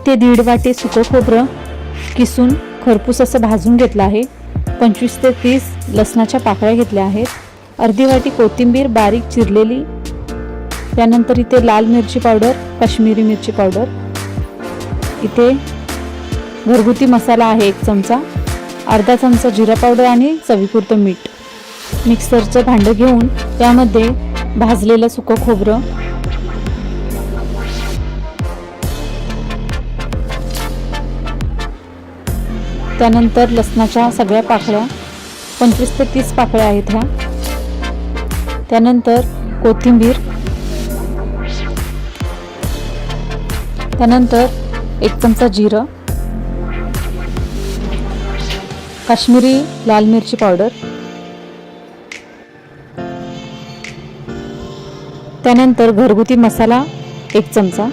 इथे दीड वाटे सुकं खोबरं किसून खरपूस असं भाजून घेतलं आहे. पंचवीस ते तीस लसणाच्या पाकळ्या घेतल्या आहेत. अर्धी वाटी कोथिंबीर बारीक चिरलेली. त्यानंतर इथे लाल मिरची पावडर काश्मीरी मिरची पावडर. इथे घरगुती मसाला आहे एक चमचा अर्धा चमचा जिरा पावडर आणि चवीपुरतं मीठ. मिक्सरचं भांडं घेऊन त्यामध्ये भाजलेलं सुकं खोबरं त्यानंतर लसणाच्या सगळ्या पाकळ्या पंचवीस ते तीस पाकळ्या आहेत ह्या. त्यानंतर कोथिंबीर. त्यानंतर एक चमचा जिरं. काश्मीरी लाल मिरची पावडर. त्यानंतर घरगुती मसाला एक चमचा.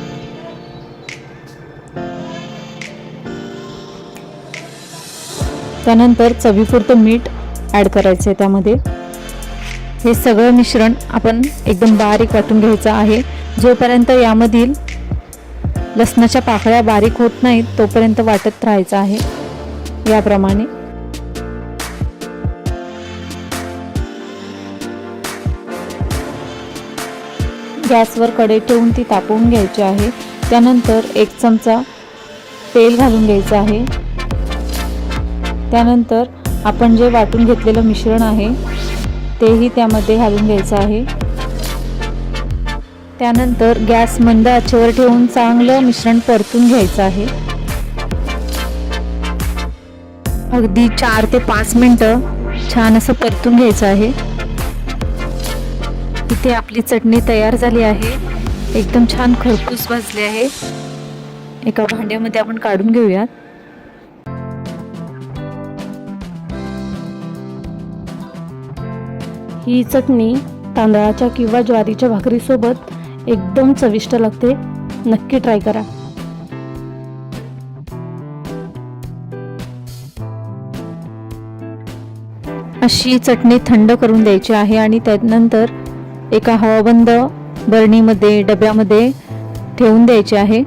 त्यानंतर चवीपुरतं मीठ ॲड करायचं आहे त्यामध्ये. हे सगळं मिश्रण आपण एकदम बारीक वाटून घ्यायचं आहे. जोपर्यंत यामधील लसणाच्या पाकळ्या बारीक होत नाहीत तोपर्यंत वाटत राहायचं आहे. याप्रमाणे. गॅसवर कढई ठेवून ती तापवून घ्यायची आहे. त्यानंतर एक चमचा तेल घालून घ्यायचं आहे. त्यानंतर आपण जे वाटून घेतलेलं मिश्रण आहे तेही त्यामध्ये घालून घ्यायचं आहे. त्यानंतर गॅस मंद आचेवर ठेवून चांगलं मिश्रण परतून घ्यायचं आहे. अगदी चार ते पाच मिनटं छान असं परतून घ्यायचं आहे. इथे आपली चटणी तयार झाली आहे. एकदम छान खरपूस भाजली आहे. एका भांड्यामध्ये आपण काढून घेऊयात. ही चटणी तांदळाच्या किंवा ज्वारीच्या भाकरीसोबत एकदम चविष्ट लागते. नक्की ट्राय करा. अशी चटणी थंड करून द्यायची आहे आणि त्यानंतर एका हवाबंद बरणीमध्ये डब्यामध्ये ठेवून द्यायची आहे.